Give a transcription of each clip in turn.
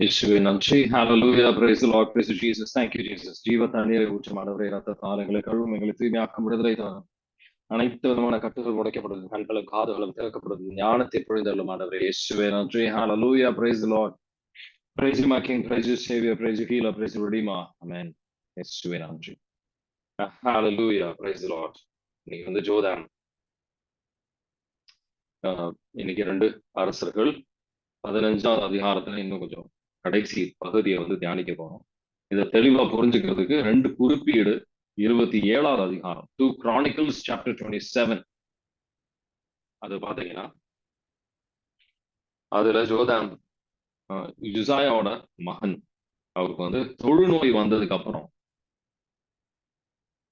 இயேசுவே நன்றி. Hallelujah praise Lord praise Jesus thank you Jesus ஜீவ தண்ணீரை ஊற்றும் அடவரை ரத்த தாரங்களை கழுவும் எங்களுக்கு தூய்மையாக்கம் விடுதலை தாரும். அனைத்து விதமான கட்டுகள் உடைக்கப்படுது. கண்களும் காதுகளும் திறக்கப்படுது. ஞானத்தை புரிந்தள்ளும் ஆண்டவரே இயேசுவே நன்றி. Hallelujah praise Lord praise my king praise saviour praise healer praise redeemer amen இயேசுவே நன்றி. ஹலலூயா பிரைஸ் லார்ட் இன்னைக்கு வந்து ஜோதான் இன்னைக்கு ரெண்டு அரசர்கள் பதினஞ்சாவது அதிகாரத்துல இன்னும் கொஞ்சம் கடைசி பகுதியை வந்து தியானிக்க போறோம். இதை தெளிவா புரிஞ்சுக்கிறதுக்கு ரெண்டு குறிப்பீடு இருபத்தி ஏழாவது அதிகாரம். Two Chronicles chapter twenty seven அது பாத்தீங்கன்னா அதுல ஜோதான் யுசாயாவோட மகன். அவருக்கு வந்து தொழுநோய் வந்ததுக்கு அப்புறம்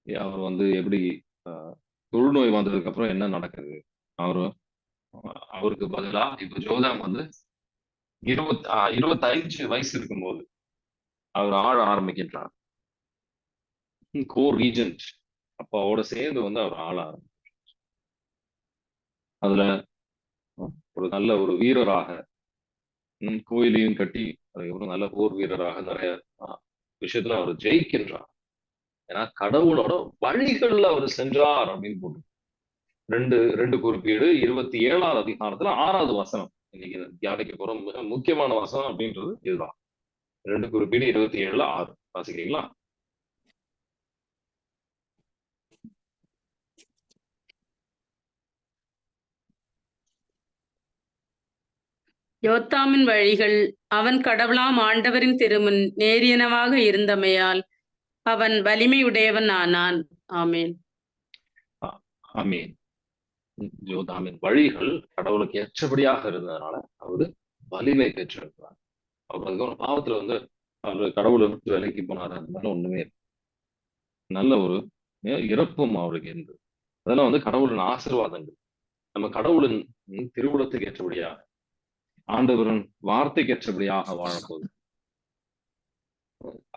அவர் வந்து எப்படி தொழுநோய் வந்ததுக்கு அப்புறம் என்ன நடக்குது? அவரு அவருக்கு பதிலா இப்ப ஜோதாம் வந்து இருபத்தி இருபத்தஞ்சு வயசு இருக்கும்போது அவர் ஆழ ஆரம்பிக்கின்றார். கோ ரீஜன்ட் அப்பாவோட சேர்ந்து வந்து அவர் ஆள ஆரம்பிக்கிறார். அதுல ஒரு நல்ல ஒரு வீரராக கோயிலையும் கட்டி ஒரு நல்ல போர் வீரராக நிறைய விஷயத்துல அவர் ஜெயிக்கின்றார். ஏன்னா கடவுளோட வழிகள்ல அவர் சென்றார் அப்படின்னு போட்டு ரெண்டு ரெண்டு குறிப்பீடு இருபத்தி ஏழாவது அதிகாரத்துல ஆறாவது வசனம். இன்னைக்கு தியானிக்க போற மிக முக்கியமான வசனம் அப்படின்றது இதுதான். ரெண்டு குறிப்பீடு இருபத்தி ஏழுல ஆறு. வாசிக்கிறீங்களா? யோத்தாமின் வழிகள் அவன் கடவுளாம் ஆண்டவரின் திருமுன் நேரியனமாக இருந்தமையால் அவன் வலிமையுடையவன் ஆனான். ஆமேன். ஆமீன். யோதாமின் வழிகள் கடவுளுக்கு ஏற்றபடியாக இருந்ததுனால அவரு வலிமை பெற்றிருக்கிறார். அவர் அதுக்கப்புறம் பாவத்துல வந்து அவர் கடவுளை விட்டு விலைக்கு போனார். அந்த மாதிரி ஒண்ணுமே நல்ல ஒரு இறப்பும் அவருக்கு இருந்தது. அதெல்லாம் வந்து கடவுளின் ஆசிர்வாதங்கள். நம்ம கடவுளின் திருவுளத்துக்கு ஏற்றபடியாக ஆண்டவரின் வார்த்தைக்கு ஏற்றபடியாக வாழும்போது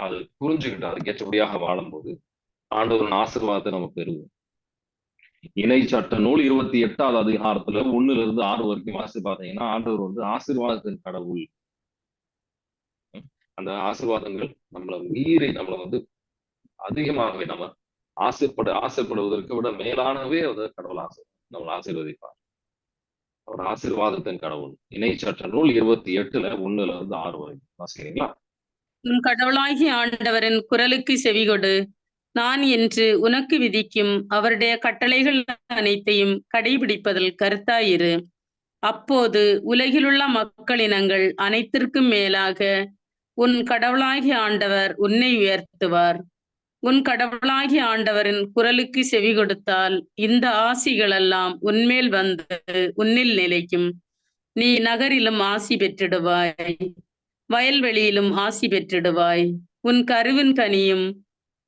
அது புரிஞ்சுக்கிட்டு அதுக்கு ஏற்றபடியாக வாழும்போது ஆண்டவரின் ஆசிர்வாதத்தை நம்ம பெறுவோம். இணை சட்ட நூல் இருபத்தி எட்டாவது அதிகாரத்துல ஒண்ணுல இருந்து ஆறு வரைக்கும் வாசி பார்த்தீங்கன்னா ஆண்டவர் வந்து ஆசீர்வாதத்தின் கடவுள். அந்த ஆசீர்வாதங்கள் நம்மளை மீறி நம்மளை வந்து அதிகமாகவே நம்ம ஆசைப்பட ஆசைப்படுவதற்கு விட மேலானவே வந்து கடவுள் ஆசை நம்மளை ஆசீர்வதிப்பார். அவர் ஆசீர்வாதத்தின் கடவுள். இணை சட்ட நூல் இருபத்தி எட்டுல ஒண்ணுல இருந்து ஆறு வரைக்கும். வாசிக்கிறீங்களா? உன் கடவுளாகி ஆண்டவரின் குரலுக்கு செவிகொடு. நான் என்று உனக்கு விதிக்கும் அவருடைய கட்டளைகள் அனைத்தையும் கடைபிடிப்பதில் கருத்தாயிரு. அப்போது உலகிலுள்ள மக்களினங்கள் அனைத்திற்கும் மேலாக உன் கடவுளாகி ஆண்டவர் உன்னை உயர்த்துவார். உன் கடவுளாகி ஆண்டவரின் குரலுக்கு செவி கொடுத்தால் இந்த ஆசிகளெல்லாம் உன்மேல் வந்து உன்னில் நிலைக்கும். நீ நகரிலும் ஆசி பெற்றிடுவாய். வயல்வெளியிலும் ஆசி பெற்றிடுவாய். உன் கருவின் கனியும்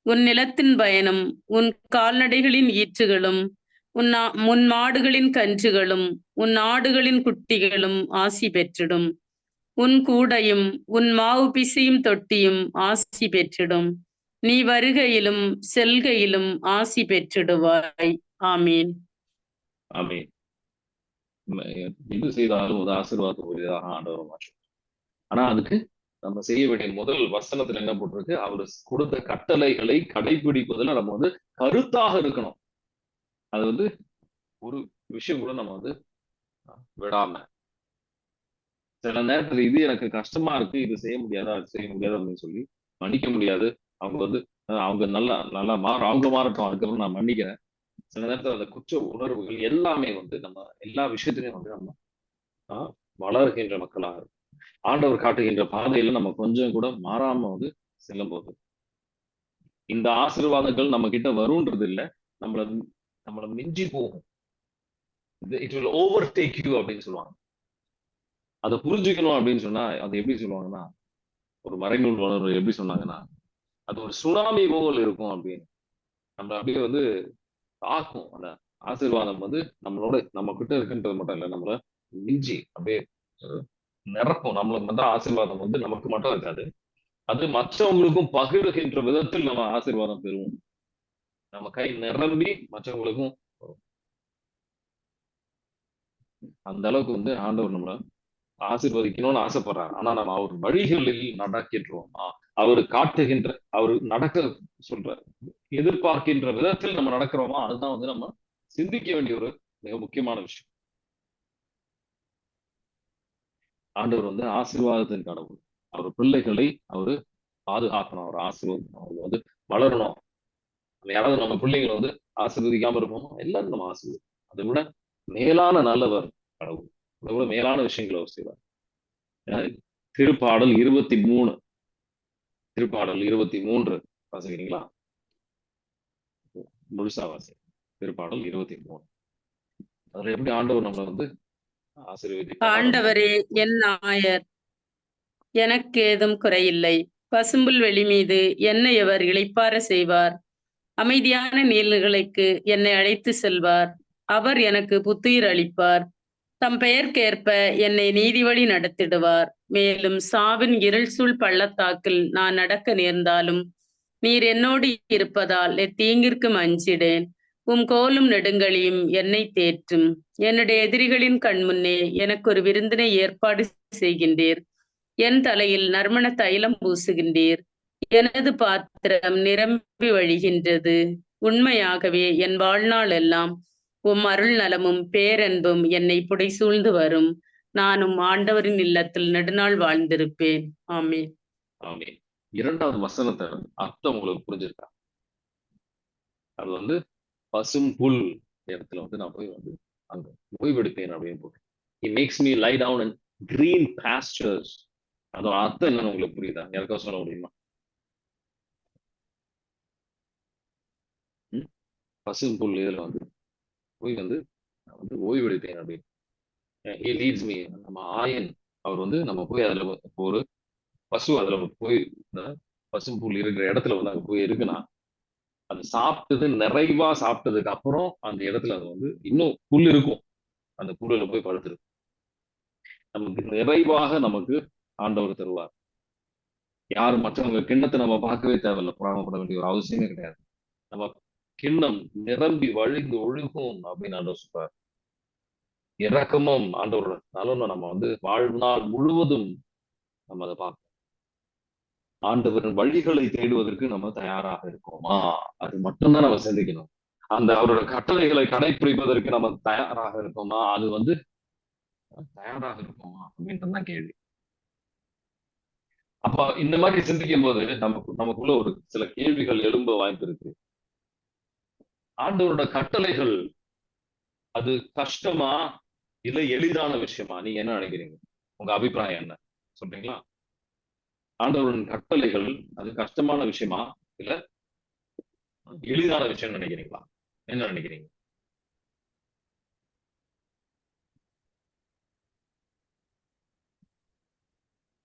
உன் நிலத்தின் பயனும் உன் கால்நடைகளின் ஈற்றுகளும் உன் முன் மாடுகளின் கன்றுகளும் உன் ஆடுகளின் குட்டிகளும் ஆசி பெற்றிடும். உன் கூடையும் உன் மாவு பிசையும் தொட்டியும் ஆசி பெற்றிடும். நீ வருகையிலும் செல்கையிலும் ஆசி பெற்றிடுவாய். ஆமீன். ஆமீன். இது செய்தாலும் ஒரு ஆசீர்வாதம் ஆண்டவர் மாற்றும் ஆனா அதுக்கு நம்ம செய்ய வேண்டிய முதல் வசனத்துல என்ன போட்டிருக்கு? அவர் கொடுத்த கட்டளைகளை கடைபிடிப்பதில் நம்ம வந்து கருத்தாக இருக்கணும். அது வந்து ஒரு விஷயம் கூட நம்ம வந்து விடாம. சில நேரத்துல இது எனக்கு கஷ்டமா இருக்கு இது செய்ய முடியாதா? அது செய்ய முடியாது அப்படின்னு சொல்லி மன்னிக்க முடியாது. அவங்க வந்து அவங்க நல்லா நல்லா மாற அவங்க மாறட்டும். அதுக்கப்புறம் நான் மன்னிக்கிறேன். சில நேரத்துல அந்த குற்ற உணர்வுகள் எல்லாமே வந்து நம்ம எல்லா விஷயத்திலையும் வந்து நம்ம வளர்கின்ற மக்களாக இருக்கும். ஆண்டவர் காட்டுகின்ற பாதையில நம்ம கொஞ்சம் கூட மாறாம வந்து செல்லும் போது. இந்த ஆசீர்வாதங்கள் நம்ம கிட்ட வரும்ன்றது இல்லை நம்மள நம்மள மிஞ்சி போகும். It will overtake you அப்படின்னு சொல்லுவாங்க. அதை புரிஞ்சுக்கணும் அப்படின்னு சொன்னா அது எப்படி சொல்லுவாங்கன்னா ஒரு மறைநூல் வளர் எப்படி சொன்னாங்கன்னா அது ஒரு சுனாமி போல் இருக்கும் அப்படின்னு. நம்ம அப்படியே வந்து தாக்கும். அந்த ஆசீர்வாதம் வந்து நம்மளோட நம்ம கிட்ட இருக்குன்றது மட்டும் இல்லை நம்மள மிஞ்சி அப்படியே நிரப்பும். நம்மளுக்கு வந்து ஆசீர்வாதம் வந்து நமக்கு மட்டும் இருக்காது. அது மற்றவங்களுக்கும் பகிர்கின்ற விதத்தில் நம்ம ஆசீர்வாதம் பெறுவோம். நம்ம கை நிரம்பி மற்றவங்களுக்கும் அந்த அளவுக்கு வந்து ஆண்டவர் நம்மள ஆசீர்வதிக்கணும்னு ஆசைப்படுறாரு. ஆனா நம்ம அவர் வழிகளில் நடக்கின்றோம். அவர் காட்டுகின்ற அவர் நடக்க சொல்ற எதிர்பார்க்கின்ற விதத்தில் நம்ம நடக்கிறோமா? அதுதான் வந்து நம்ம சிந்திக்க வேண்டிய ஒரு மிக முக்கியமான விஷயம். ஆண்டவர் வந்து ஆசீர்வாதத்தின் கடவுள். அவர் பிள்ளைகளை அவரு பாதுகாக்கணும் அவர் ஆசீர்வாதம் அவங்க வந்து வளரணும். யாராவது நம்ம பிள்ளைங்களை வந்து ஆசீர்வதிக்காம இருப்போமோ எல்லாரும் நம்ம ஆசீர்வதி அதை விட மேலான நல்லவர் கடவுள். அதை விட மேலான விஷயங்களை அவர் செய்வார். ஏன்னா, திருப்பாடல் இருபத்தி மூணு திருப்பாடல் இருபத்தி மூன்று வாசிக்கிறீங்களா? முழுசா வாசி திருப்பாடல் இருபத்தி மூணு அதுல எப்படி ஆண்டவர் நம்மளை வந்து ஆண்டவரே என் நாயர் எனக்கு ஏதும் குறையில்லை. பசும்புல் வெளி மீது என்னை அவர் இளைப்பார செய்வார். அமைதியான நீல்களுக்கு என்னை அழைத்து செல்வார். அவர் எனக்கு புத்துயிர் அளிப்பார். தம் பெயர்க்கேற்ப என்னை நீதி வழி நடத்திடுவார். மேலும் சாவின் இருள் சூழ் பள்ளத்தாக்கில் நான் நடக்க நேர்ந்தாலும் நீர் என்னோடு இருப்பதால் தீங்கிற்கு அஞ்சிடேன் உம் கோலும் நெடுங்கலியும் என்னை தேற்றும். என்னுடைய எதிரிகளின் கண்முன்னே எனக்கு ஒரு விருந்தினை ஏற்பாடு செய்கின்றீர். என் தலையில் நறுமண தைலம் பூசுகின்றீர். எனது பாத்திரம் நிரம்பி வழிகின்றது. உண்மையாகவே என் வாழ்நாள் எல்லாம் உம் அருள் நலமும் பேரன்பும் என்னை புடைசூழ்ந்து வரும். நானும் ஆண்டவரின் இல்லத்தில் நெடுநாள் வாழ்ந்திருப்பேன். ஆமே ஆமே இரண்டாவது வசனத்தை அர்த்தம் உங்களுக்கு புரிஞ்சிருக்கா? அது வந்து பசும் புல் இடத்துல வந்து நான் போய் வந்து அங்க ஓய்வெடுப்பேன் அப்படின்னு போட்டு it makes me lie down and green pastures அதோட அர்த்தம் என்னன்னு உங்களுக்கு புரியுதா? யாருக்கா சொல்ல முடியுமா? பசும் புல் இதுல வந்து போய் வந்து நான் வந்து ஓய்வெடுப்பேன் அப்படின்னு. ஹி லீட்ஸ் மீ நம்ம ஆயன் அவர் வந்து நம்ம போய் அதுல ஒரு பசு அதுல போய் பசும் புல் இருக்கிற இடத்துல வந்து அங்க போய் இருக்குன்னா அது சாப்பிட்டது நிறைவா சாப்பிட்டதுக்கு அப்புறம் அந்த இடத்துல அது வந்து இன்னும் புல் இருக்கும். அந்த புல்லுல போய் படுத்துருக்கும் நமக்கு நிறைவாக நமக்கு ஆண்டவர் தருவார். யார் மற்றவங்க கிண்ணத்தை நம்ம பார்க்கவே தேவையில்லை. புறாமப்பட வேண்டிய ஒரு அவசியமே கிடையாது. நம்ம கிண்ணம் நிரம்பி வழிந்து ஒழுகும் அப்படின்னு ஆண்டவர் சொல்றார். இறக்கமும் ஆண்டவர் நலனும் நம்ம வந்து வாழ்நாள் முழுவதும் நம்ம அதை பார்க்கணும். ஆண்டவரின் வழிகளை தேடுவதற்கு நம்ம தயாராக இருக்கோமா? அது மட்டும்தான் நம்ம சிந்திக்கணும். அந்த அவரோட கட்டளைகளை கடைபிடிப்பதற்கு நம்ம தயாராக இருக்கோமா? அது வந்து தயாராக இருக்கோமா? அப்படின்றதுதான் கேள்வி. அப்ப இந்த மாதிரி சிந்திக்கும் போது நமக்கு நமக்குள்ள ஒரு சில கேள்விகள் எழும்ப வாய்ப்பு இருக்கு. ஆண்டவரோட கட்டளைகள் அது கஷ்டமா இல்ல எளிதான விஷயமா? நீங்க என்ன நினைக்கிறீங்க? உங்க அபிப்பிராயம் என்ன? சொல்றீங்களா? ஆண்டவரின் கட்டளைகள் அது கஷ்டமான விஷயமா இல்ல எளிதான விஷயம் நினைக்கிறீங்களா? என்ன நினைக்கிறீங்க?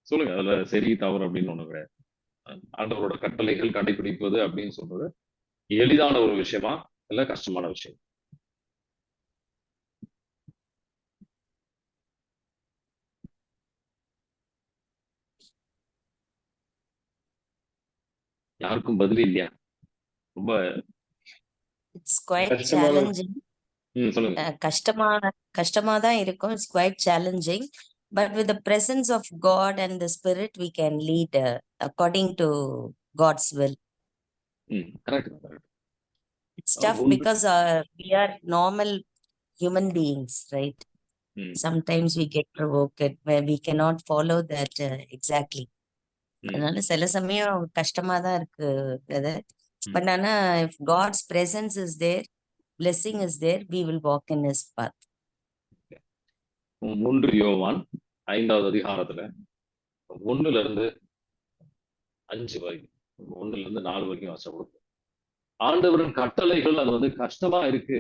சொல்லுங்க அதுல சரி தவறு அப்படின்னு ஒண்ணு கிடையாது. ஆண்டவரோட கட்டளைகள் கடைபிடிப்பது அப்படின்னு சொல்றது எளிதான ஒரு விஷயமா இல்ல கஷ்டமான விஷயம்? யாருக்கும் பதில் இல்லையா? ரொம்ப இட்ஸ் குவைட் கஷ்டமான- சேலஞ்சிங் ம் சொல்லுங்க. கஷ்டமான கஷ்டமா தான் இருக்கும் it's quite challenging but with the presence of God and the spirit we can lead according to God's will hmm correct correct it's tough உண்டு. Because we are normal human beings right hmm. Sometimes we get provoked we cannot follow that exactly hmm அதனால சில சமயம் கஷ்டமா தான் இருக்கு hmm. But ஆனா if God's presence is there blessing is there we will walk in his path. மூன்று யோவான் ஐந்தாவது அதிகாரத்துல ஒண்ணுல இருந்து அஞ்சு வரைக்கும் ஒண்ணுல இருந்து நாலு வரைக்கும் வாசம் கொடுக்கும். ஆண்டவரின் கட்டளைகள் அது வந்து கஷ்டமா இருக்கு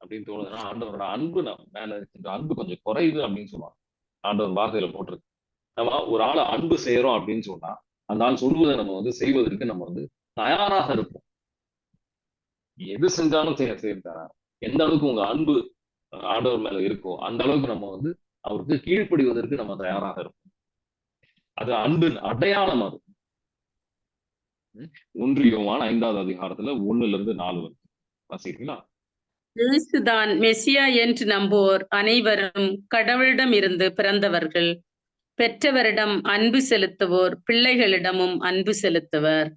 அப்படின்னு தோணுதுன்னா ஆண்டவரோட அன்பு நம்ம மேல இருக்கின்ற அன்பு கொஞ்சம் குறையுது அப்படின்னு சொல்லுவாங்க. ஆண்டவர் வார்த்தையில போட்டிருக்கு. நம்ம ஒரு ஆளை அன்பு செய்யறோம் அப்படின்னு சொன்னா அந்த ஆள் சொல்வதை நம்ம வந்து செய்வதற்கு நம்ம வந்து தயாராக இருப்போம். எது செஞ்சாலும் செய்ய செய்ய தயாரா எந்த அளவுக்கு உங்க அன்பு ஆடவர் ஆண்டவர் மேல இருக்கோ அந்த அளவுக்கு நம்ம வந்து அவருக்கு கீழ்ப்படிவதற்கு நம்ம தயாராக இருப்போம். அது அன்பின் அடையாளம் அது. ம். ஒன்று யோவான் ஐந்தாவது அதிகாரத்துல ஒண்ணுல இருந்து நாலு வருது வாசிக்கிறீங்களா? இயேசுதான் மெசியா என்று நம்புவோர் அனைவரும் கடவுளிடம் இருந்து பிறந்தவர்கள். பெற்றவரிடம் அன்பு செலுத்துவோர் பிள்ளைகளிடமும் அன்பு செலுத்துவர்.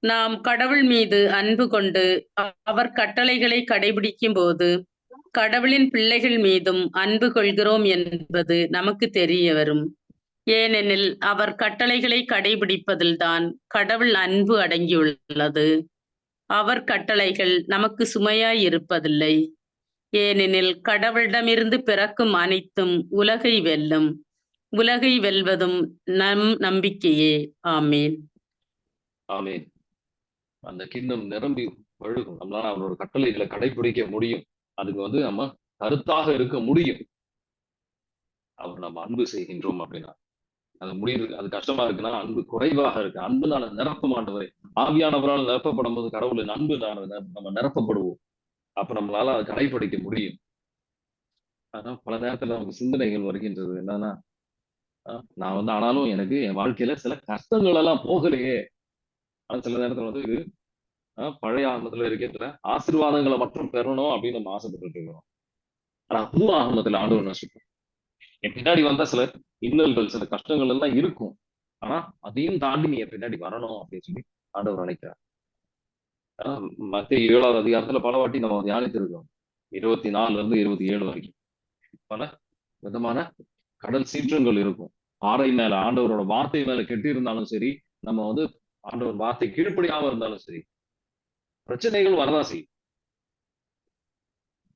நாம் கடவுள் மீது அன்பு கொண்டு அவர் கட்டளைகளை கடைபிடிக்கும் போது கடவுளின் பிள்ளைகள் மீதும் அன்பு கொள்கிறோம் என்பது நமக்கு தெரிய வரும். ஏனெனில் அவர் கட்டளைகளை கடைபிடிப்பதில்தான் கடவுள் அன்பு அடங்கியுள்ளது. அவர் கட்டளைகள் நமக்கு சுமையாய் இருப்பதில்லை. ஏனெனில் கடவுளிடமிருந்து பிறக்கும் அனைத்தும் உலகை வெல்லும். உலகை வெல்வதும் நம் நம்பிக்கையே. ஆமேன். ஆமேன். அந்த கிண்ணம் நிரம்பி வழுகும். நம்மளால அவரோட கட்டளைகளை கடைபிடிக்க முடியும். அதுக்கு வந்து நம்ம கருத்தாக இருக்க முடியும். அவர் நம்ம அன்பு செய்கின்றோம் அப்படின்னா. அது முடியுது அது கஷ்டமா இருக்குன்னா அன்பு குறைவாக இருக்கு. அன்புனால நிரப்ப மாட்டவரை. ஆவியானவரால் நிரப்பப்படும் போது கடவுளின் அன்பு நம்ம நிரப்பப்படுவோம். அப்ப நம்மளால அதை கடைபிடிக்க முடியும். ஆனா பல நேரத்துல நமக்கு சிந்தனைகள் வருகின்றது. என்னன்னா நான் வந்து ஆனாலும் எனக்கு என் வாழ்க்கையில சில கஷ்டங்கள் எல்லாம் போகலையே. ஆனா சில நேரத்துல வந்து இது ஆஹ் பழைய ஆகமத்துல இருக்கிற ஆசீர்வாதங்களை மட்டும் பெறணும் அப்படின்னு நம்ம ஆசைப்பட்டு இருக்கிறோம் ஆனா புது ஆகமத்துல ஆண்டவர் என்ன சொல்றோம் என் பின்னாடி வந்தா சில இன்னல்கள் சில கஷ்டங்கள் எல்லாம் இருக்கும். ஆனா அதையும் தாண்டி நீ என் பின்னாடி வரணும் அப்படின்னு சொல்லி ஆண்டவர் நினைக்கிறார் மத்திய ஏழாவது அதிகாரத்துல பல வாட்டி நம்ம தியானித்திருக்கோம் இருபத்தி நாலுல இருந்து இருபத்தி ஏழு வரைக்கும். பல விதமான கடல் சீற்றங்கள் இருக்கும். ஆடை மேல ஆண்டவரோட வார்த்தை மேல கெட்டி இருந்தாலும் சரி நம்ம வந்து ஆண்டவர் வார்த்தை கீழ்ப்படியாம இருந்தாலும் சரி பிரச்சனைகள் வரதான் செய்யும்.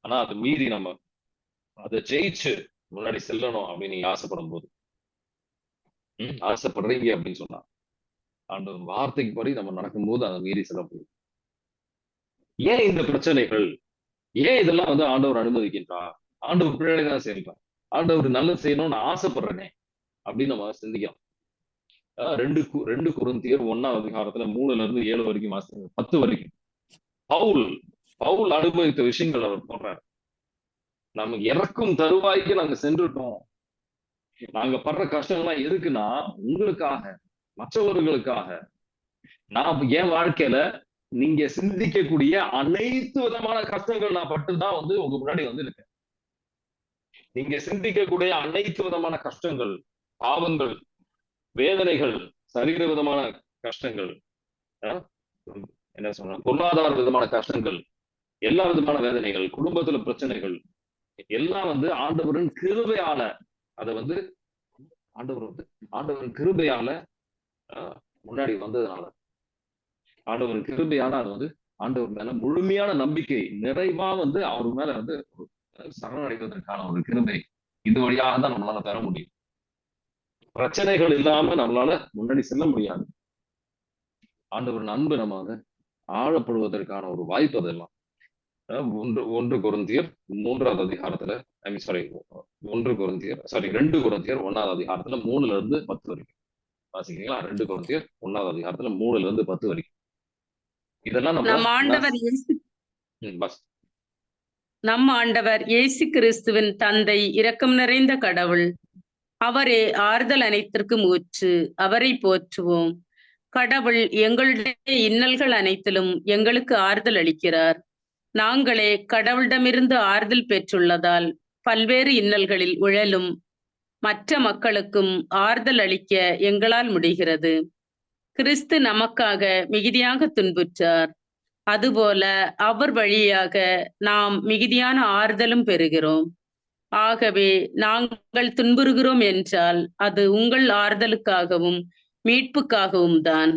ஆனா அது மீறி நம்ம அதை ஜெயிச்சு முன்னாடி செல்லணும் அப்படின்னு நீங்க ஆசைப்படும் போது ஆசைப்படுறீங்க அப்படின்னு சொன்னா ஆண்டவர் வார்த்தைக்கு படி நம்ம நடக்கும்போது அதை மீறி செல்ல முடியும் ஏன் இந்த பிரச்சனைகள்? ஏன் இதெல்லாம் வந்து ஆண்டவர் அனுமதிக்கின்றார்? ஆண்டவர் பிள்ளைகளை தான் செய்யலாம் ஆண்டவர் நல்லது செய்யணும்னு ஆசைப்படுறேனே. அப்படின்னு நம்ம சிந்திக்கலாம் ரெண்டு ரெண்டு குருந்தியர் ஒன்னாம் அதிகாரத்துல மூணுல இருந்து ஏழு வரைக்கும் வாசிங்க. பத்து வரைக்கும். பவுல் பவுல் அனுபவித்த விஷயங்கள் அவர் போடுறாரு நமக்கு இறக்கும் தருவாய்க்கு நாங்க சென்றுட்டோம். நாங்க படுற கஷ்டங்கள்லாம் எதுக்குன்னா உங்களுக்காக மற்றவர்களுக்காக. நான் என் வாழ்க்கையில நீங்க சிந்திக்கக்கூடிய அனைத்து விதமான கஷ்டங்கள் நான் பட்டுதான் வந்து உங்க முன்னாடி வந்து இருக்கேன் நீங்க சிந்திக்கக்கூடிய அனைத்து விதமான கஷ்டங்கள் பாவங்கள் வேதனைகள் சரீர விதமான கஷ்டங்கள் என்ன சொல்ற பொருளாதார விதமான கஷ்டங்கள் எல்லா விதமான வேதனைகள் குடும்பத்துல பிரச்சனைகள் எல்லாம் வந்து ஆண்டவரின் கிருபையால அதை வந்து ஆண்டவர் வந்து ஆண்டவரின் கிருபையால முன்னாடி வந்ததுனால. ஆண்டவரின் கிருபையால அது வந்து ஆண்டவர் மேல முழுமையான நம்பிக்கை நிறைவா வந்து அவர் மேல வந்து சரணடைவதற்கான ஒரு கிருபை இது வழியாக தான் நம்மளால பெற முடியும். பிரச்சனைகள் இல்லாம நம்மளால முன்னாடி செல்ல முடியாது. ஆண்டவரின் அன்பு நம்ம ஆழப்படுவதற்கான ஒரு வாய்ப்பு அதெல்லாம். ஒன்று ஒன்று குருந்தியர் மூன்றாவது அதிகாரத்துல ஐ மீன் சாரி ஒன்று குருந்தியர் சாரி ரெண்டு குருந்தியர் ஒன்னாவது அதிகாரத்துல மூணுல இருந்து பத்து வரைக்கும். வாசிக்கிறீங்களா? ரெண்டு குருந்தியர் ஒன்னாவது அதிகாரத்துல மூணுல இருந்து பத்து வரைக்கும். இதெல்லாம் நம்ம ஆண்டவர் பஸ் நம் ஆண்டவர் இயேசு கிறிஸ்துவின் தந்தை இரக்கம் நிறைந்த கடவுள். அவரே ஆறுதல் அனைத்திற்கும் ஊற்று அவரை போற்றுவோம். கடவுள் எங்களுடைய இன்னல்கள் அனைத்திலும் எங்களுக்கு ஆறுதல் அளிக்கிறார். நாங்களே கடவுளிடமிருந்து ஆறுதல் பெற்றுள்ளதால் பல்வேறு இன்னல்களில் உழலும் மற்ற மக்களுக்கும் ஆறுதல் அளிக்க எங்களால் முடிகிறது. கிறிஸ்து நமக்காக மிகுதியாக துன்புற்றார். அதுபோல அவர் வழியாக நாம் மிகுதியான ஆறுதலும் பெறுகிறோம். ஆகவே நாங்கள் துன்புறுகிறோம் என்றால் அது உங்கள் ஆறுதலுக்காகவும் மீட்புக்காகவும் தான்.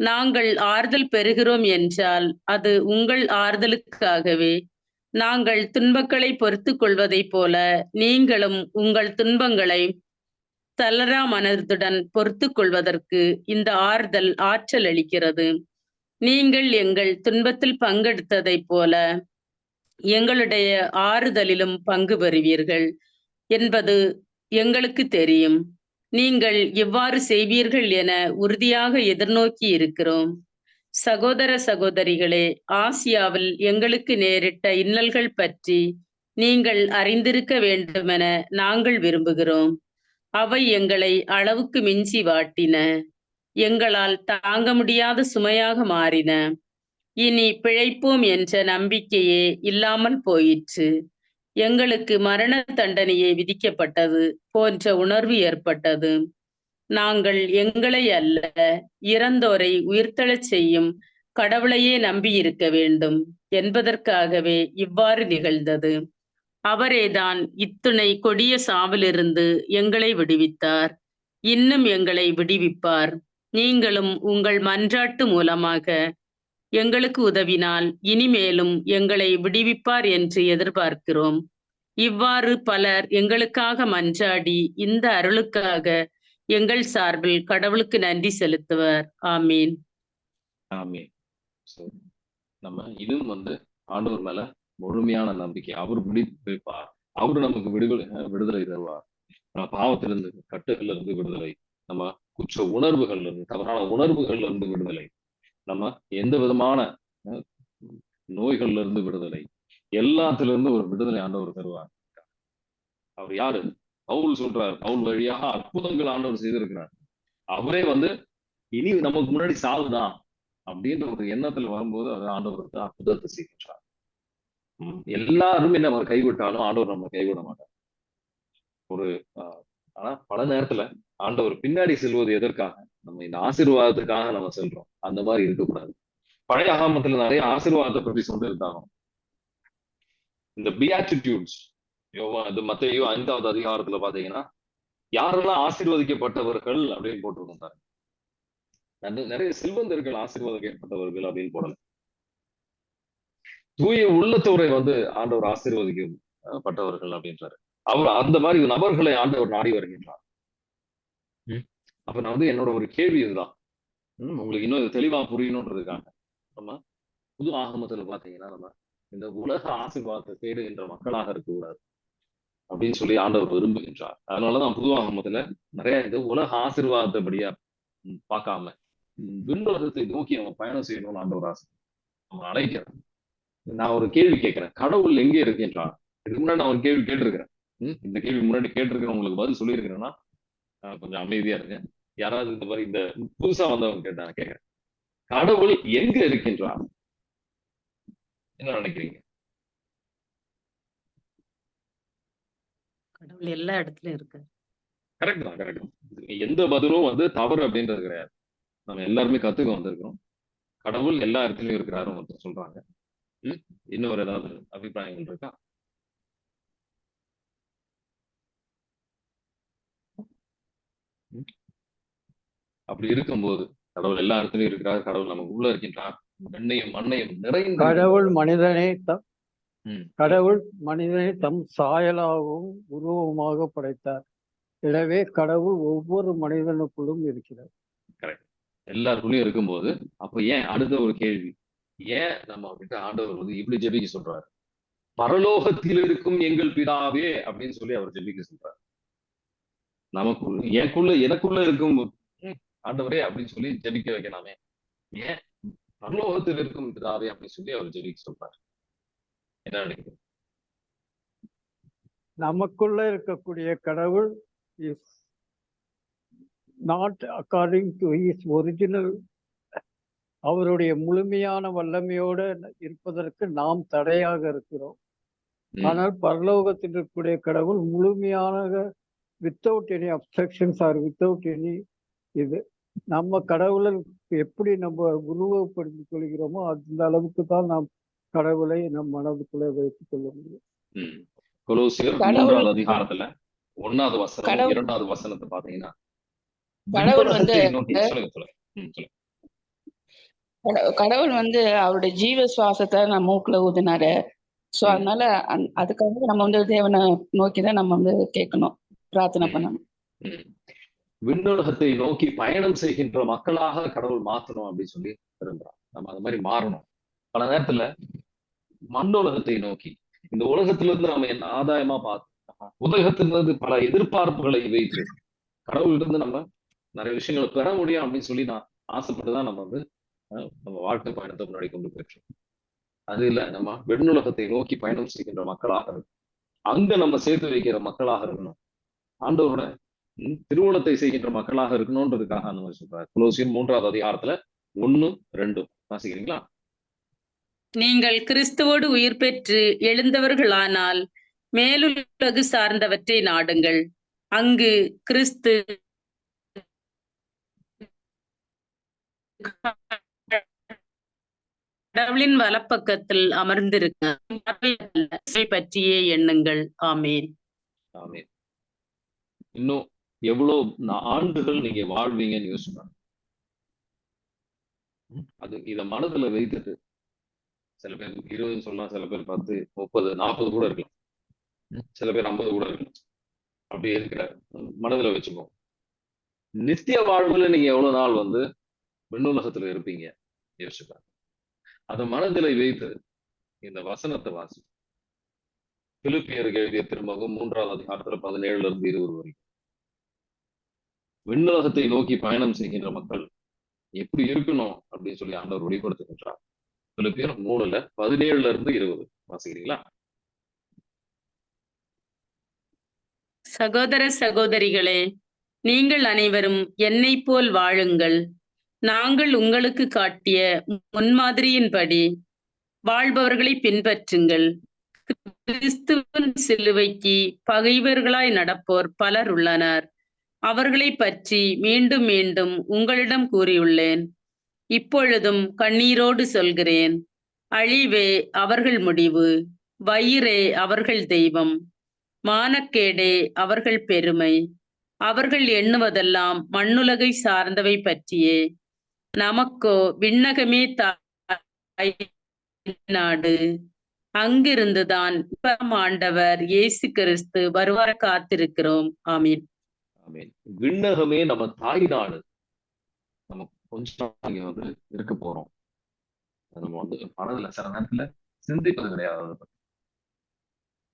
நாங்கள் ஆறுதல் பெறுகிறோம் என்றால் அது உங்கள் ஆறுதலுக்காகவே. நாங்கள் துன்பங்களை பொறுத்து கொள்வதைப் போல நீங்களும் உங்கள் துன்பங்களை தளரா மனதுடன் பொறுத்து கொள்வதற்கு இந்த ஆறுதல் ஆற்றல் அளிக்கிறது. நீங்கள் எங்கள் துன்பத்தில் பங்கெடுத்ததைப் போல எங்களுடைய ஆறுதலிலும் பங்கு பெறுவீர்கள் என்பது எங்களுக்கு தெரியும். நீங்கள் எவ்வாறு செய்வீர்கள் என உறுதியாக எதிர்நோக்கி இருக்கிறோம். சகோதர சகோதரிகளே ஆசியாவில் எங்களுக்கு நேரிட்ட இன்னல்கள் பற்றி நீங்கள் அறிந்திருக்க வேண்டுமென நாங்கள் விரும்புகிறோம். அவை எங்களை அளவுக்கு மிஞ்சி வாட்டின. எங்களால் தாங்க முடியாத சுமையாக மாறின. இனி பிழைப்போம் என்ற நம்பிக்கையே இல்லாமல் போயிற்று. எங்களுக்கு மரண தண்டனையை விதிக்கப்பட்டது போன்ற உணர்வு ஏற்பட்டது. நாங்கள் எங்களை அல்ல இறந்தோரை உயிர்த்தெழச் செய்யும் கடவுளையே நம்பியிருக்க வேண்டும் என்பதற்காகவே இவ்வாறு நிகழ்ந்தது. அவரேதான் இத்துணை கொடிய சாவிலிருந்து எங்களை விடுவித்தார். இன்னும் எங்களை விடுவிப்பார். நீங்களும் உங்கள் மன்றாட்டு மூலமாக எங்களுக்கு உதவினால் இனிமேலும் எங்களை விடுவிப்பார் என்று எதிர்பார்க்கிறோம். இவ்வாறு பலர் எங்களுக்காக மன்றாடி இந்த அருளுக்காக எங்கள் சார்பில் கடவுளுக்கு நன்றி செலுத்துவர். ஆமீன். ஆமீன். நம்ம இதுவும் வந்து ஆண்டவர் மேல முழுமையான நம்பிக்கை. அவர் விடுவிப்பார் அவர் நமக்கு விடுதலை விடுதலை தருவார். நம்ம பாவத்திலிருந்து கட்டுகள்ல இருந்து விடுதலை. நம்ம குற்ற உணர்வுகள்ல இருந்து தவறான உணர்வுகள்ல இருந்து விடுதலை. நம்ம எந்த விதமான நோய்கள்ல இருந்து விடுதலை எல்லாத்துல இருந்து ஒரு விடுதலை ஆண்டவர் தருவார். அவர் யாரு? பவுல் சொல்றார். பவுல் வழியாக அற்புதங்கள் ஆண்டவர் செய்திருக்கிறார். அவரே வந்து இனி நமக்கு முன்னாடி சாவுதான் அப்படின்ற ஒரு எண்ணத்துல வரும்போது அவர் ஆண்டவர் அற்புதத்தை செய்கின்றார். உம் எல்லாரும் என்ன அவர் கைவிட்டாலும் ஆண்டவர் நம்ம கைவிட மாட்டார். ஒரு ஆனா பல நேரத்துல ஆண்டவர் பின்னாடி செல்வது எதற்காக? நம்ம இந்த ஆசீர்வாதத்துக்காக நம்ம செல்றோம். அந்த மாதிரி இருக்கக்கூடாது. பழைய ஆகமத்துல நிறைய ஆசீர்வாதத்தை பற்றி சொல்லியிருந்தாங்க. இந்த பியாட்டிடியூட்ஸ் இது மத்தையோ ஐந்தாவது அதிகாரத்துல பாத்தீங்கன்னா யாரெல்லாம் ஆசீர்வதிக்கப்பட்டவர்கள் அப்படின்னு போட்டிருக்கோம் நிறைய- செல்வந்தர்கள் ஆசீர்வதிக்கப்பட்டவர்கள் அப்படின்னு போடல. தூய உள்ளத்தோரை வந்து ஆண்டவர் ஆசீர்வதிக்கப்பட்டவர்கள் அப்படின்றாரு. அவர் அந்த மாதிரி நபர்களை ஆண்டவர் நாடி வருகின்றார். அப்ப நான் வந்து என்னோட ஒரு கேள்வி இதுதான். உங்களுக்கு இன்னும் இது தெளிவா புரியணுன்றதுக்காக நம்ம புது ஆகமத்துல பாத்தீங்கன்னா நம்ம இந்த உலக ஆசீர்வாதத்தை தேடுகின்ற மக்களாக இருக்கக்கூடாது அப்படின்னு சொல்லி ஆண்டவர் விரும்புகின்றார். அதனாலதான் புது ஆகமத்துல நிறைய இந்த உலக ஆசீர்வாதத்தை படியா ம், பார்க்காம விண்ணுலகத்தை நோக்கி நம்ம பயணம் செய்யணும்னு ஆண்டவர் ஆசை. நம்ம அழைக்கிறேன் நான் ஒரு கேள்வி கேட்கிறேன். கடவுள் எங்கே இருக்கின்றார்? இதுக்கு முன்னாடி நான் ஒரு கேள்வி கேட்டிருக்கிறேன். இந்த கேள்வி முன்னாடி கேட்டிருக்கிறேன். உங்களுக்கு பதில் சொல்லியிருக்கிறேன்னா கொஞ்சம் அமைதியா இருங்க. யாராவது இந்த மாதிரி இந்த புதுசா வந்தவங்க கேட்டாங்க கேட்கிறேன் கடவுள் எங்க இருக்கின்றார்? என்ன நினைக்கிறீங்க? கடவுள் எல்லா இடத்துலயும் இருக்கு கரெக்ட் தான் கரெக்ட் எந்த பதிலும் வந்து தவறு அப்படின்றது கிடையாது. நம்ம எல்லாருமே கத்துக்க வந்திருக்கிறோம். கடவுள் எல்லா இடத்துலயும் இருக்கிறாருன்னு ஒருத்தர் சொல்றாங்க. இன்னொரு ஏதாவது அபிப்பிராயங்கள் இருக்கா? அப்படி இருக்கும்போது கடவுள் எல்லா இடத்துலயும் இருக்கிறார் கடவுள் நமக்கு உள்ள இருக்கின்றார். வெண்ணையும் மண்ணையும் நிறைந்த கடவுள் மனிதனை. கடவுள் மனிதனை தம் சாயலாகவும் உருவமாக படைத்தார். எனவே கடவுள் ஒவ்வொரு மனிதனுக்குள்ளும் இருக்கிறார். எல்லாருக்குள்ளயும் இருக்கும்போது அப்ப ஏன் அடுத்த ஒரு கேள்வி? ஏன் நம்ம கிட்ட ஆண்டவர் வந்து இப்படி ஜெபிக்க சொல்றாரு? பரலோகத்தில் இருக்கும் எங்கள் பிதாவே அப்படின்னு சொல்லி அவர் ஜெபிக்க சொல்றாரு. நமக்குள்ள எனக்குள்ள எனக்குள்ள இருக்கும் ஆண்டவரே அப்படின்னு சொல்லி ஜெபிக்க வைக்கலாமே. ஏன்? பரலோகத்தில் இருக்கும் பிதாவே அப்படின்னு சொல்லி அவர் ஜெபிக்க சொல்றாரு. என்ன நினைக்கிறீங்க? நமக்குள்ள இருக்கக்கூடிய கடவுள் is not according to his original அவருடைய முழுமையான வல்லமையோடு இருப்பதற்கு நாம் தடையாக இருக்கிறோம். ஆனால் பரலோகத்தில் இருக்கக்கூடிய கடவுள் முழுமையாக without any exceptions or without any இது நம்ம கடவுளை எப்படி நம்ம உருவப்படுத்திக் கொள்கிறோமோ அந்த அளவுக்கு தான் நாம் கடவுளை நம் மனதுக்குள்ளே வைத்துக் கொள்ள முடியும். மூன்றாவது அதிகாரத்துல ஒன்னாவது வசனம் இரண்டாவது வசனத்தை பாத்தீங்கன்னா கடவுள் வந்து கடவுள் வந்து அவருடைய ஜீவ சுவாசத்தை நம்ம மூக்குல ஊதினாரு. சோ. அதனால அதுக்காக நம்ம வந்து தேவனை நோக்கி தான் நம்ம வந்து கேட்கணும் பிரார்த்தனை. பண்ணணும். ம். விண்ணுலகத்தை நோக்கி பயணம் செய்கின்ற மக்களாக கடவுள் மாத்தணும் அப்படின்னு சொல்லி விரும்புறான். நம்ம அது மாதிரி மாறணும். பல நேரத்துல மண்ணுலகத்தை நோக்கி இந்த உலகத்துல இருந்து நம்ம என்ன ஆதாயமா பார்த்து உலகத்திலிருந்து பல எதிர்பார்ப்புகளை வைத்து கடவுள்கிட்ட இருந்து நம்ம நிறைய விஷயங்களை பெற முடியும் அப்படின்னு சொல்லி நான் ஆசைப்பட்டுதான் நம்ம வந்து நம்ம வாழ்க்கை பயணத்தை முன்னாடி கொண்டு போயிட்டோம் அது இல்ல நம்ம வெண்ணுலகத்தை நோக்கி பயணம் செய்கின்ற மக்களாக இருக்கணும். அங்க நம்ம சேர்த்து வைக்கிற மக்களாக இருக்கணும். ஆண்டவரோட ம், திருவுளத்தை செய்கின்ற மக்களாக இருக்கணும்ன்றதுக்காக அந்த மாதிரி சொல்றாரு. குலோசியர் மூன்றாவது அதிகாரத்துல ஒண்ணு ரெண்டும் வாசிக்கிறீங்களா? நீங்கள் கிறிஸ்துவோடு உயிர் பெற்று எழுந்தவர்களானால் மேலுலகு சார்ந்தவற்றை நாடுங்கள். அங்கு கிறிஸ்து கடவுளின் வலப்பக்கத்தில் அமர்ந்திருக்க பற்றியே எண்ணுங்கள். ஆமேன். ஆமே இன்னும் எவ்வளவு நா- ஆண்டுகள் நீங்க வாழ்வீங்கன்னு யோசிச்சு அது இத மனதுல வைத்துட்டு சில பேர் இருபது சொல்லலாம் சில பேர் பத்து முப்பது நாற்பது கூட இருக்கலாம். சில பேர் ஐம்பது கூட இருக்கலாம். அப்படி இருக்கிற மனதுல வச்சுக்கோ நித்திய வாழ்வுல நீங்க எவ்வளவு நாள் வந்து விண்ணுலகத்துல இருப்பீங்க? யோசிப்பாங்க அதை மனதில வைத்து இந்த வசனத்தை வாசி பிலிப்பியருக்கு எழுதிய திருமகம் மூன்றாவது அதிகாரத்துல பதினேழுல இருந்து இருபது வரைக்கும். விண்ணுலகத்தை நோக்கி பயணம் செய்கின்ற மக்கள் எப்படி இருக்கணும் அப்படின்னு சொல்லி ஆண்டவர் வெளிப்படுத்துகின்றார். பிலிப்பியர் மூணுல பதினேழுல இருந்து இருபது. வாசிக்கிறீங்களா? சகோதர சகோதரிகளே நீங்கள் அனைவரும் என்னைப் போல் வாழுங்கள். நாங்கள் உங்களுக்கு காட்டிய முன்மாதிரியின்படி வாழ்பவர்களை பின்பற்றுங்கள். கிறிஸ்துவின் சிலுவைக்கு பகைவர்களாய் நடப்போர் பலர் உள்ளனர். அவர்களை பற்றி மீண்டும் மீண்டும் உங்களிடம் கூறியுள்ளேன். இப்பொழுதும் கண்ணீரோடு சொல்கிறேன். அழிவே அவர்கள் முடிவு. வயிறே அவர்கள் தெய்வம். மானக்கேடே அவர்கள் பெருமை. அவர்கள் எண்ணுவதெல்லாம் மண்ணுலகை சார்ந்தவை பற்றியே. நமக்கோ விண்ணகமே தாய் நாடு. அங்கிருந்துதான் ஆண்டவர் இயேசு கிறிஸ்து வருவார காத்திருக்கிறோம். ஆமீன். ஆமென். விண்ணகமே நம்ம தாய் நாடு நம்ம கொஞ்ச நாள் இங்க வந்து இருக்க போறோம். நம்ம வந்து மனதுல சில நேரத்துல சிந்திப்பது கிடையாது அதை பத்தி.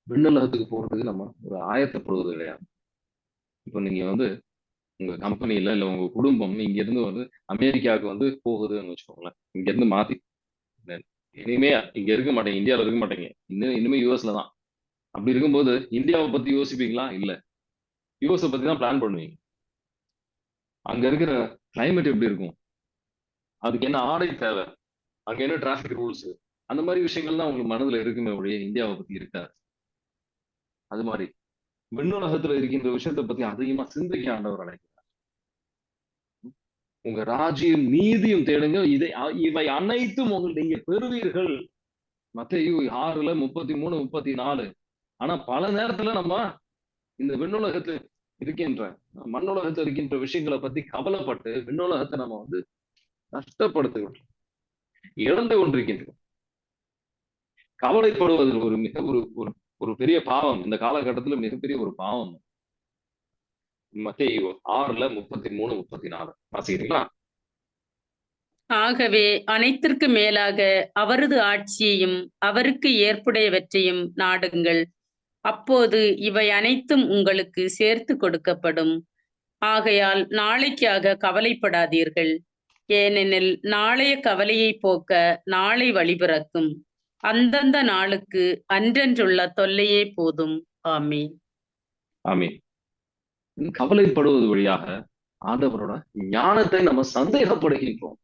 விண்ணுலகத்துக்கு போறதுக்கு நம்ம ஒரு ஆயத்தப்படுவது கிடையாது. இப்போ நீங்க வந்து உங்க கம்பெனில இல்ல உங்க குடும்பம் இங்க இருந்து வந்து அமெரிக்காவுக்கு வந்து போகுதுன்னு வச்சுக்கோங்களேன். இங்க இருந்து மாத்தி. இனிமே இங்க இருக்க மாட்டேங்க இந்தியாவில இருக்க மாட்டேங்க. இன்னும் இனிமே யூஎஸ்ல தான். அப்படி இருக்கும்போது இந்தியாவை பத்தி யோசிப்பீங்களா? இல்ல. யூஎஸ் பத்தி தான் பிளான் பண்ணுவீங்க. அங்க இருக்கிற கிளைமேட் எப்படி இருக்கும்? அதுக்கு என்ன ஆடை தேவை? அங்க என்ன டிராஃபிக் ரூல்ஸ் அந்த மாதிரி விஷயங்கள்லாம் உங்களுக்கு மனதுல இருக்குமே ஒழிய இந்தியாவை பத்தி இருக்காது. அது மாதிரி. விண்ணுலகத்துல இருக்கின்ற விஷயத்தை பத்தி அதிகமா சிந்திக்க ஆண்டவர் அழைக்கிறார். உங்க ராஜ்யம் நீதியும் தேடுங்க. இதை இவை அனைத்தும் உங்கள் நீங்க பெறுவீர்கள். மத்தேயு ஆறுல முப்பத்தி மூணு முப்பத்தி நாலு. ஆனா பல நேரத்துல நம்ம இந்த விண்ணுலகத்து இருக்கின்ற மண்ணுலகத்துல இருக்கின்ற விஷயங்களை பத்தி கவலைப்பட்டு விண்ணுலகத்தை நம்ம வந்து நஷ்டப்படுத்துகிறோம் இழந்து கொண்டிருக்கின்றோம். கவலைப்படுவதில் ஒரு மிக ஒரு ஒரு பெரிய பாவம். இந்த காலகட்டத்துல மிகப்பெரிய ஒரு பாவம். மத்திய ஆறுல முப்பத்தி மூணு முப்பத்தி நாலு வாசிக்கிறீங்களா? ஆகவே அனைத்திற்கு மேலாக அவரது ஆட்சியையும் அவருக்கு ஏற்புடையவற்றையும் நாடுங்கள். அப்போது இவை அனைத்தும் உங்களுக்கு சேர்த்து கொடுக்கப்படும். ஆகையால் நாளைக்காக கவலைப்படாதீர்கள். ஏனெனில் நாளைய கவலையை போக்க நாளை வழிபிறக்கும் அந்தந்த நாளுக்கு அன்றென்றுள்ள தொல்லையே போதும். ஆமீன். ஆமீன். கவலைப்படுவது வழியாக ஆண்டவரோட ஞானத்தை நம்ம சந்தேகப்படுகின்றோம்.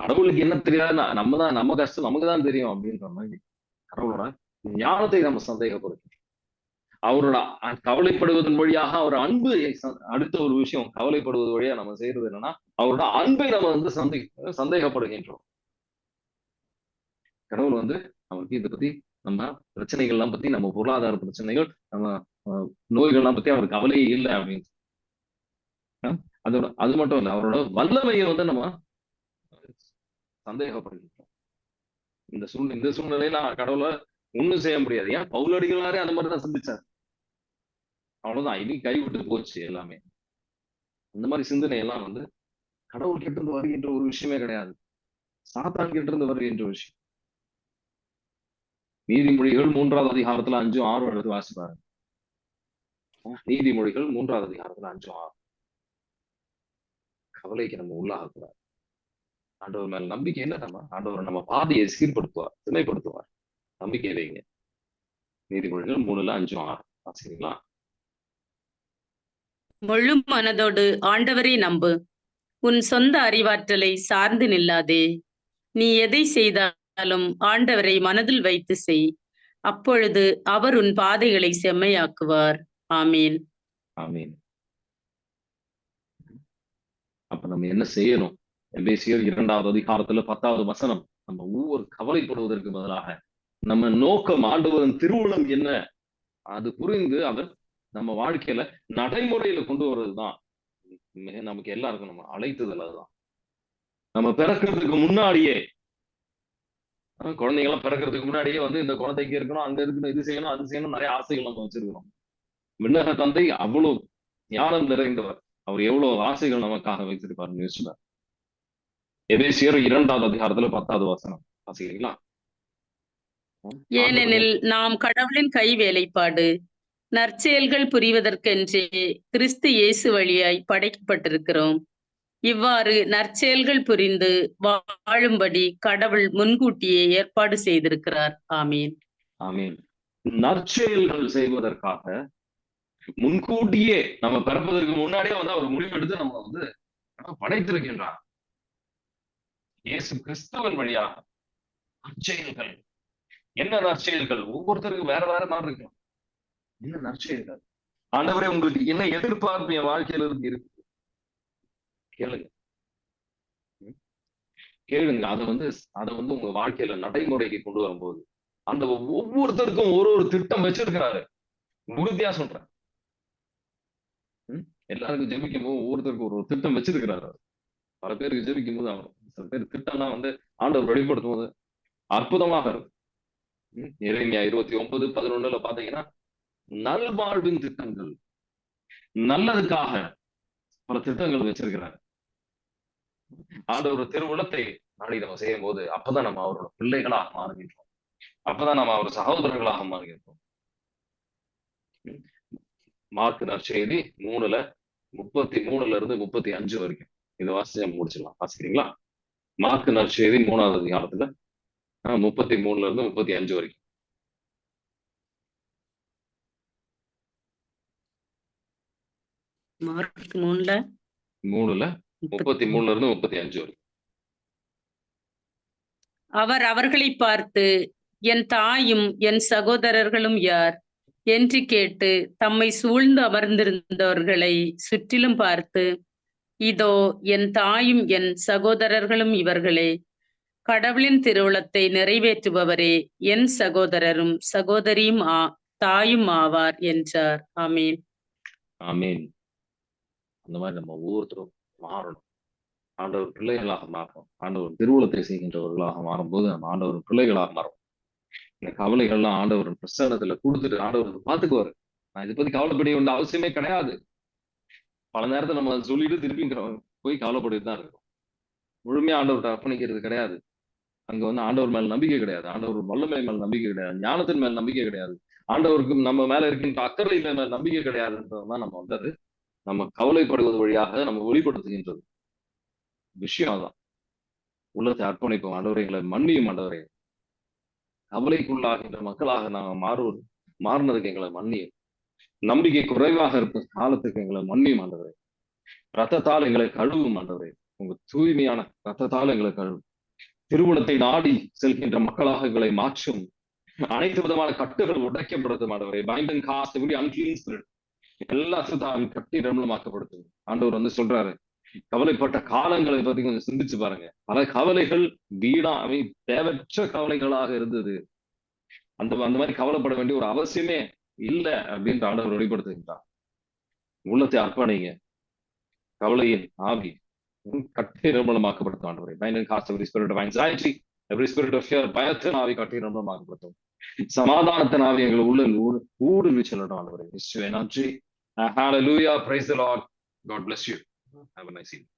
கடவுளுக்கு என்ன தெரியாதுன்னா நம்ம தான் நம்ம கஷ்டம் நமக்கு தான் தெரியும் அப்படின்ற மாதிரி கடவுளோட ஞானத்தை நம்ம சந்தேகப்படுகின்றோம் அவரோட கவலைப்படுவதன் வழியாக அவர் அன்பு அடுத்த ஒரு விஷயம் கவலைப்படுவது வழியா நம்ம செய்யறது என்னன்னா அவரோட அன்பை நம்ம வந்து சந்தே சந்தேகப்படுகின்றோம். கடவுள் வந்து அவருக்கு இதை பத்தி நம்ம பிரச்சனைகள்லாம் பத்தி நம்ம பொருளாதார பிரச்சனைகள் நம்ம நோய்கள்லாம் பத்தி அவருக்கு கவலையே இல்லை அப்படின்னு. அதோட அது மட்டும் இல்லை அவரோட வல்லமையை வந்து நம்ம சந்தேகப்படுகின்றோம். இந்த சூழ்நிலை இந்த சூழ்நிலையில கடவுளை ஒண்ணும் செய்ய முடியாது. ஏன்? பவுலடிகளாரே அந்த மாதிரி தான் சந்திச்சார் அவ்வளவுதான். இனி கைவிட்டு போச்சு எல்லாமே. அந்த மாதிரி சிந்தனை எல்லாம் வந்து கடவுள் கிட்ட இருந்து வருகின்ற ஒரு விஷயமே கிடையாது. சாத்தான் கிட்ட இருந்து வருகின்ற விஷயம். நீதிமொழிகள் மூன்றாவது அதிகாரத்துல அஞ்சும் ஆறும் எடுத்து வாசிப்பாரு. நீதிமொழிகள் மூன்றாவது அதிகாரத்துல அஞ்சும் ஆறு. கவலைக்கு நம்ம உள்ளாகக்கூடாது. ஆண்டவர் மேல நம்பிக்கை என்ன நம்ம ஆண்டவர் நம்ம பாதையை சீர்படுத்துவார் திணைப்படுத்துவார். நம்பிக்கை வைங்க. நீதிமொழிகள் மூணுல அஞ்சும் ஆறு. முழு மனதோடு ஆண்டவரை நம்பு. உன் சொந்த அறிவாற்றலை சார்ந்து நில்லாதே. நீ எதை செய்தாலும் ஆண்டவரை மனதில் வைத்து செய். அப்பொழுது அவர் உன் பாதைகளை செம்மையாக்குவார். ஆமீன். ஆமீன். அப்ப நம்ம என்ன செய்யணும்? எபேசியர் இரண்டாவது அதிகாரத்துல பத்தாவது வசனம். நம்ம ஒவ்வொரு கவலைப்படுவதற்கு பதிலாக நம்ம நோக்கம் ஆண்டவரின் திருவுளம் என்ன? அது புரிந்து அவர் நம்ம வாழ்க்கையில நடைமுறையில கொண்டு வர்றதுதான். மிக நமக்கு எல்லாருக்கும் நம்ம அழைத்ததல் அதுதான். நம்ம பிறக்கிறதுக்கு முன்னாடியே குழந்தைங்களாம் பிறக்கிறதுக்கு முன்னாடியே வந்து இந்த குழந்தைக்கு இருக்கணும் அங்க இருக்கணும் இது செய்யணும் அது செய்யணும் நிறைய ஆசைகள் நம்ம வச்சிருக்கிறோம். விண்ணக தந்தை அவ்வளவு ஞானம் நிறைந்தவர். அவர் எவ்வளவு ஆசைகள் நமக்காக வைத்திருப்பார் யோசிச்சுப்பார் எபேசியர் இரண்டாவது அதிகாரத்துல பத்தாவது வசனம். ஆசைகளா ஏனெனில் நாம் கடவுளின் கை வேலைப்பாடு நற்செயல்கள் புரிவதற்கென்றே கிறிஸ்து இயேசு வழியாய் படைக்கப்பட்டிருக்கிறோம். இவ்வாறு நற்செயல்கள் புரிந்து வாழும்படி கடவுள் முன்கூட்டியே ஏற்பாடு செய்திருக்கிறார். ஆமீன். ஆமீன். நற்செயல்கள் செய்வதற்காக முன்கூட்டியே நம்ம பிறப்பதற்கு முன்னாடியே வந்து அவர் முடிவெடுத்து நம்ம வந்து படைத்திருக்கின்றார். இயேசு கிறிஸ்துவன் வழியாக நற்செயல்கள் என்ன நற்செயல்கள்? ஒவ்வொருத்தருக்கும் வேற வேற மாதிரி இருக்கும். என்ன நற்செயல்கள்? ஆண்டவரே உங்களுக்கு என்ன எதிர்பார்ப்பு என் வாழ்க்கையில இருந்து இருக்கு? கேளுங்க. கேளுங்க. அதை வந்து அதை வந்து உங்க வாழ்க்கையில நடைமுறைக்கு கொண்டு வரும்போது அந்த ஒவ்வொருத்தருக்கும் ஒரு ஒரு திட்டம் வச்சிருக்கிறாரு. உறுதியா சொல்றேன். எல்லாருக்கும் ஜெபிக்கும் போது ஒவ்வொருத்தருக்கும் ஒரு ஒரு திட்டம் வச்சிருக்கிறாரு அவர். பல பேருக்கு ஜெபிக்கும் போது அவர். சில பேர் திட்டம்லாம் வந்து ஆண்டவர் வெளிப்படுத்தும் போது அற்புதமாக இருக்கும். இறைமையா இருபத்தி ஒன்பது பதினொன்னுல பாத்தீங்கன்னா நல்வாழ்வின் திட்டங்கள். நல்லதுக்காக பல திட்டங்கள் வச்சிருக்கிறார். ஆண்டவர் திருவுளத்தை நாளை நம்ம செய்யும் போது அப்பதான் நம்ம அவரோட பிள்ளைகளாக மாறுகின்றோம். அப்பதான் நம்ம அவர் சகோதரர்களாக மாறுகின்றோம். ம். மார்க் நற்செய்தி மூணுல முப்பத்தி மூணுல இருந்து முப்பத்தி அஞ்சு வரைக்கும். இதை வாசிச்சு முடிச்சிடலாம். வாசிக்கிறீங்களா? மார்க் நற்செய்தி மூணாவது அதிகாரத்துல முப்பத்தி மூணுல இருந்து முப்பத்தி அஞ்சு வரைக்கும். மார்க் மூணுல? மூணுல? முப்பத்தி மூணுல இருந்து முப்பத்தி அஞ்சு வரைக்கும். அவர் அவர்களை பார்த்து என் தாயும் என் சகோதரர்களும் யார் என்று கேட்டு தம்மை சூழ்ந்து அமர்ந்திருந்தவர்களை சுற்றிலும் பார்த்து இதோ என் தாயும் என் சகோதரர்களும் இவர்களே கடவுளின் திருவுளத்தை நிறைவேற்றுபவரே என் சகோதரரும் சகோதரியும் ஆ தாயும் ஆவார் என்றார். ஆமீன். ஆமீன். அந்த மாதிரி நம்ம ஒவ்வொருத்தரும் மாறணும். ஆண்டவர் பிள்ளைகளாக மாறணும். ஆண்டவர் திருவுளத்தை செய்கின்றவர்களாக மாறும்போது நம்ம ஆண்டவர் பிள்ளைகளாக மாறும் இந்த கவலைகள்லாம் ஆண்டவர் பிரசனத்துல கொடுத்துட்டு ஆண்டவர் பாத்துக்குவாரு நான் இதை பத்தி கவலைப்பட வேண்டிய அவசியமே கிடையாது. பல நேரத்தை நம்ம அதை சொல்லிட்டு திருப்பி போய் கவலைப்பட்டு தான் இருக்கும். முழுமையா ஆண்டவர்கிட்ட அர்ப்பணிக்கிறது கிடையாது. அங்க வந்து ஆண்டவர் மேல நம்பிக்கை கிடையாது. ஆண்டவர் வல்லமை மேல நம்பிக்கை கிடையாது. ஞானத்தின் மேல நம்பிக்கை கிடையாது. ஆண்டவருக்கு நம்ம மேல இருக்கின்ற அக்கறை மேல நம்பிக்கை கிடையாதுன்றதுதான் நம்ம வந்து அது நம்ம கவலைப்படுவது வழியாக நம்ம வெளிப்படுத்துகின்றது. விஷயம் அதான். உள்ளத்தை அர்ப்பணிப்போம். ஆண்டவரைகளை எங்களை மன்னியும் ஆண்டவரை. கவலைக்குள்ளாகின்ற மக்களாக நாங்கள் மாறுவது மாறினதுக்கு எங்களை மன்னியும். நம்பிக்கை குறைவாக இருக்கும் காலத்துக்கு எங்களை மன்னியும் ஆண்டவரே. ரத்தத்தால் எங்களை கழுவும் ஆண்டவரே. உங்க தூய்மையான ரத்தத்தால் எங்களை கழுவும். திருவுளத்தை நாடி செல்கின்ற மக்களாகங்களை மாற்றும் அனைத்து விதமான கட்டுகள் உடைக்கப்படுறது ஆண்டவரே பைண்ட் காஸ்ட் எப்படி அன்கிளீன் ஸ்பிரிட் எல்லா சுத்தாவும் கட்டி ரம்லமாக்கப்படுது ஆண்டவர் வந்து சொல்றாரு கவலைப்பட்ட காலங்களை பத்தி கொஞ்சம் சிந்திச்சு பாருங்க. பல கவலைகள் வீடா அவை தேவையற்ற கவலைகளாக இருந்தது. அந்த அந்த மாதிரி கவலைப்பட வேண்டிய ஒரு அவசியமே இல்லை அப்படின்ற ஆண்டவர் வெளிப்படுத்துகின்றார். உள்ளத்தை அர்ப்பணிங்க. கவலையின் ஆவி கட்டி நிர்மலமாக்கப்படுத்தும் ஆண்டவரை bind cast every spirit of anxiety every spirit of fear பயத்தின் ஆவி கட்டி நிர்மலமாக்கப்படுத்தும் சமாதானத்தின் ஆவி எங்கள் உள்ள ஊடு ஊடுருவி செல்லட்டும் ஆண்டவரை இயேசுவே நன்றி ஹalleluya praise the lord. God bless you. Have a nice evening.